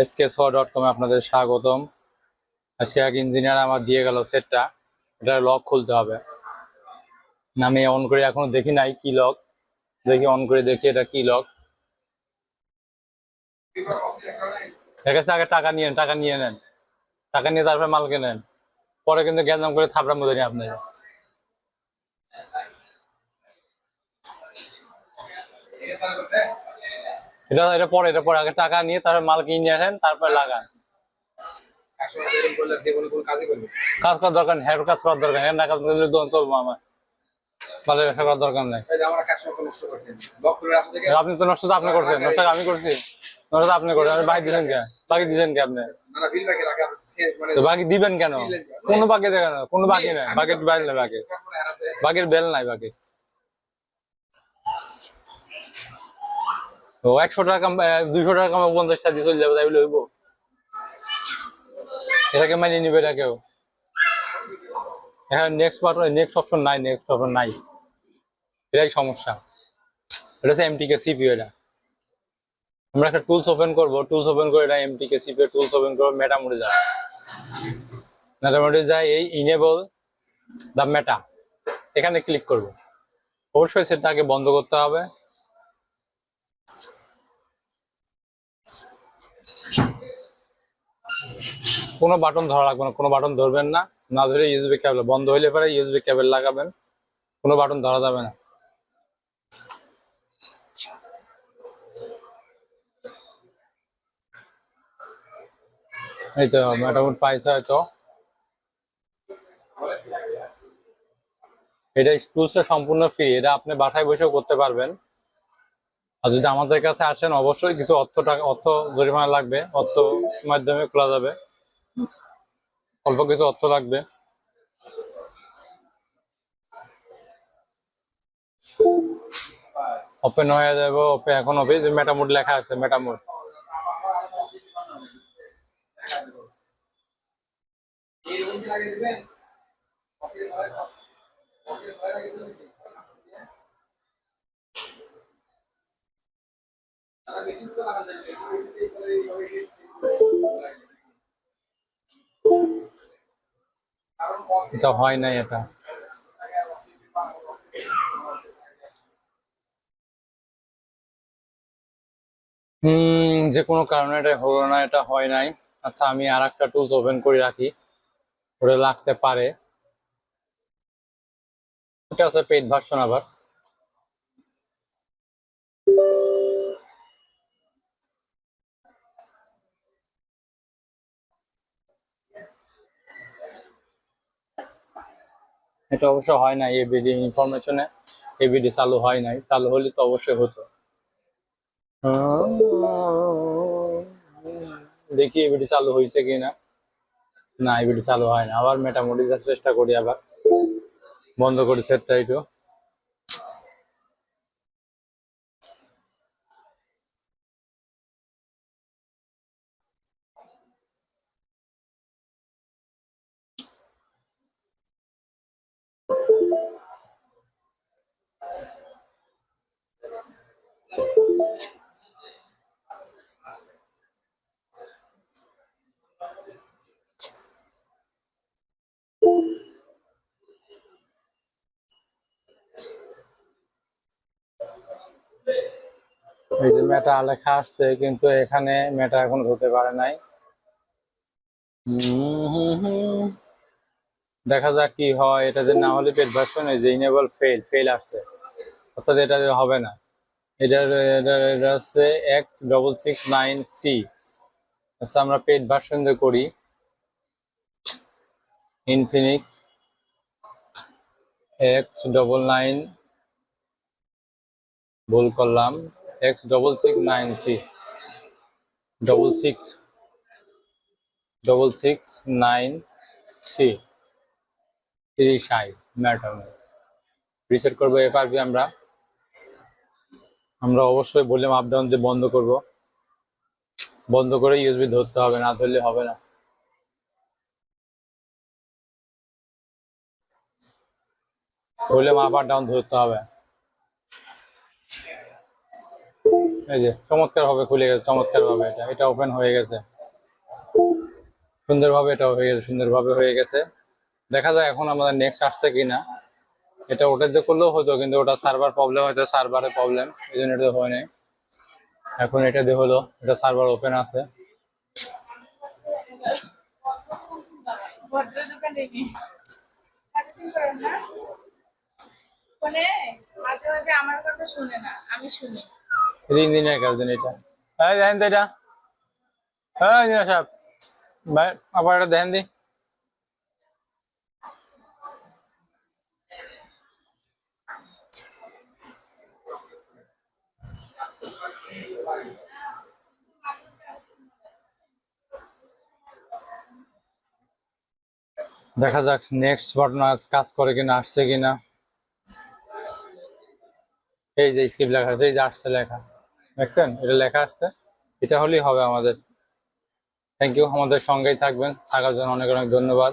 SK dot কমে আপনাদের স্বাগতম। আজকে এক ইঞ্জিনিয়ার আমার দিয়ে গেল সেটটা এটা লক খুলতে হবে। আমি অন করে এখনও দেখি নাই কি লক দেখি অন করে দেখি এটা কি লক এর আগে টাকা নিয়ে টাকা নিয়ে নেন। টাকা নিয়ে তারপরে মাল কেনেন পরে কিন্তু গ্যাঞ্জাম করে থাপড়ার মধ্যে নিয়ে আপনার এটা এটা পরে এটা পরে। আগে টাকা নিয়ে তারপরে মাল কিনে আসেন, তারপরে লাগান। কাজ করার দরকার হ্যাঁ কাজ করার দরকার নেই। না, কাজ করলে দোকান চলবো আমার। আপনি তো নষ্ট আপনি করছেন। নষ্ট আমি করছি। নষ্ট আপনি করছেন। বাকি দিলেন কে? বাকি দিলেন আপনি? বিল বাকি দিবেন কেন? কোনো দেখেন কোনো বাকি নাই। বাকি বাইরে নাই বাকি। বাকির বেল নাই বাকি। ও একশো টাকা দুইশো টাকা কামা পঞ্চাশটা দিয়ে চলে যাবে, তাই বলে এটাকে মানিয়ে নিবে এটা কেউ। এখানে নেক্সট পার্ট নেক্সট অপশন নাই নেক্সট অপশন নাই। এটাই সমস্যা। এটা হচ্ছে এমটিকে সিপিও এটা। আমরা একটা টুলস ওপেন করব টুলস ওপেন করে এটা এমটিকে সিপিও টুলস ওপেন করব মেটা মোডে যাবে। মেটা মোডে যায় এই ইনেবল দ্য মেটা এখানে ক্লিক করব। অবশ্যই সেটা আগে বন্ধ করতে হবে। কোনো বাটন ধরা লাগবে না, কোনো বাটন ধরবেন না। না ধরে ইউএসবি কেবল বন্ধ হইলে পরে ইউএসবি কেবল লাগাবেন, কোনো বাটন ধরা যাবে না। এই তো মোটামুটি পাইছে হয়তো। এটা টুলসটা সম্পূর্ণ ফ্রি এটা আপনি বাসায় বসেও করতে পারবেন। আর যদি আমাদের কাছে আসেন, অবশ্যই কিছু অর্থ টাকা অর্থ জরিমানা লাগবে। অর্থ মাধ্যমে খোলা যাবে। অল্প কিছু অর্থ লাগবে। ওপেন হয়ে যাবে। ওপেন এখন ওপে যে মেটামোড লেখা আছে মেটামোড কি লাগিয়ে দিবেন অফিস হয় অফিস হয় লাগিয়ে দিবেন তারা বেশি তো লাগা যায় কারণ অফিস এটা হয় নাই এটা। হুম, যে কোনো কারণে এটা হলো না, এটা হয় নাই। আচ্ছা আমি আর একটা টুলস ওপেন করে রাখি। ওটা লাগতে পারে। এটা হচ্ছে পেড ভার্সন আবার। এটা অবশ্য হয় নাই এবিডি ইনফরমেশনে এবিডি চালু হয় নাই। চালু হলে তো অবশ্যই হতো। দেখি এবিডি চালু হয়েছে কি না না এবিডি চালু হয় না। আবার মেটামুটি চেষ্টা করি আবার। বন্ধ করি সেটটা একটু। এই যে মেটা লেখা আসছে, কিন্তু এখানে মেটা এখন হতে পারে নাই। দেখা যাক কি হয়, এটা যে না হলে পেট ভার্সন এই যে ইনেবল ফেল ফেল আসছে। অর্থাৎ এটা যে হবে না। এটার এটার, এটা হচ্ছে X double six nine C আচ্ছা আমরা পেড ভার্সন দিয়ে করি। ইনফিনিক্স এক্স ডবল নাইন ভুল করলাম। X double six nine C double six double six nine C তিরিশ আই ম্যাটার রিসেট করব এফআরপি আমরা। আমরা অবশ্যই ভলিউম আপ ডাউন দিয়ে বন্ধ করব। বন্ধ করে ইউএসবি ধরতে হবে, না ধরলে হবে না। ভলিউম আপ আর ডাউন ধরতে হবে। এই যে চমৎকার ভাবে খুলে গেছে চমৎকার ভাবে এটা এটা ওপেন হয়ে গেছে। সুন্দরভাবে এটা হয়ে গেছে, সুন্দরভাবে হয়ে গেছে। দেখা যায় এখন আমাদের নেক্সট আসছে কিনা। এটা ওটা দিয়ে করলেও হতো, কিন্তু ওটা সার্ভার প্রবলেম হয়তো সার্ভারের প্রবলেম এই জন্য এটা হয় নাই। এখন এটা দিয়ে হলো, এটা সার্ভার ওপেন আছে। আমার কথা শুনে না, আমি শুনি। ইঞ্জিনিয়ার কাজ এটা। হ্যাঁ দেখেন তো এটা। হ্যাঁ সাহেব ভাই, আবার এটা দেখেন দি। দেখা যাক নেক্সট বাটন কাজ করে কিনা, আসছে কিনা। এই যে স্ক্রিপ্ট লেখা আছে এই যে আসছে লেখা। দেখছেন? এটা লেখা আসছে এটা হলেই হবে আমাদের। থ্যাংক ইউ আমাদের সঙ্গেই থাকবেন। থাকার জন্য অনেক অনেক ধন্যবাদ।